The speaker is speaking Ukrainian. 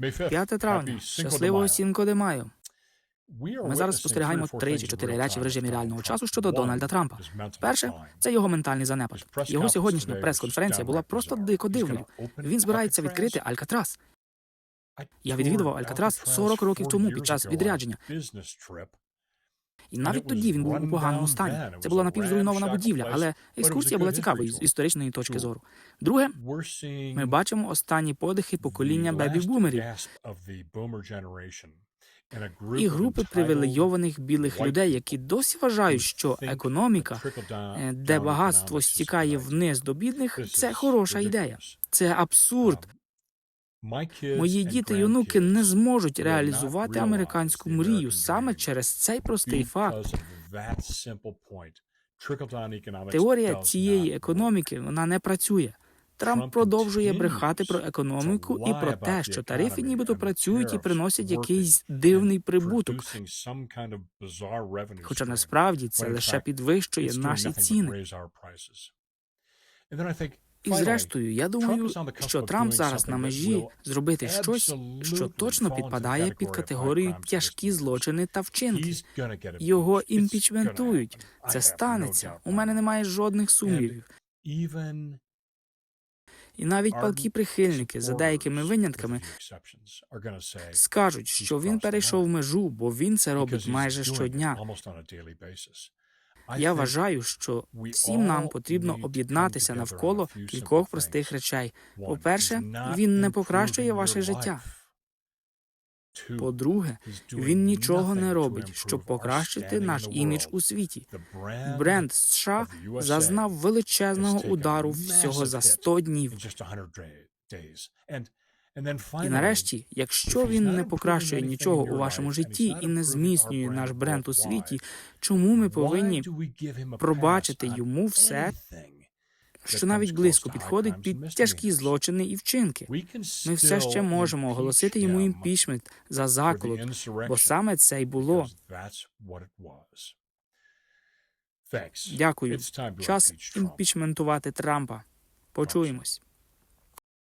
5 травня. Щасливого Сінко де Майо. Ми зараз спостерігаємо три чи чотири речі в режимі реального часу щодо Дональда Трампа. Перше, це його ментальний занепад. Його сьогоднішня прес-конференція була просто дико дивною. Він збирається відкрити Алькатрас. Я відвідував Алькатрас 40 років тому під час відрядження. І навіть тоді він був у поганому стані. Це була напівзруйнована будівля, але екскурсія була цікавою з історичної точки зору. Друге, ми бачимо останні подихи покоління бебі-бумерів і групи привілейованих білих людей, які досі вважають, що економіка, е, де багатство стікає вниз до бідних, це хороша ідея. Це абсурд. Мої діти й онуки не зможуть реалізувати американську мрію саме через цей простий факт. Теорія цієї економіки вона не працює. Трамп продовжує брехати про економіку і про те, що тарифи нібито працюють і приносять якийсь дивний прибуток. Хоча насправді це лише підвищує наші ціни. І зрештою, я думаю, що Трамп зараз на межі зробити щось, що точно підпадає під категорію тяжкі злочини та вчинки. Його імпічментують. Це станеться. У мене немає жодних сумнівів. І навіть палкі прихильники за деякими винятками скажуть, що він перейшов межу, бо він це робить майже щодня. Я вважаю, що всім нам потрібно об'єднатися навколо кількох простих речей. По-перше, він не покращує ваше життя. По-друге, він нічого не робить, щоб покращити наш імідж у світі. Бренд США зазнав величезного удару всього за 100 днів. І нарешті, якщо він не покращує нічого у вашому житті і не зміцнює наш бренд у світі, чому ми повинні пробачити йому все, що навіть близько підходить під тяжкі злочини і вчинки? Ми все ще можемо оголосити йому імпічмент за заколот, бо саме це й було. Дякую. Час імпічментувати Трампа. Почуємось.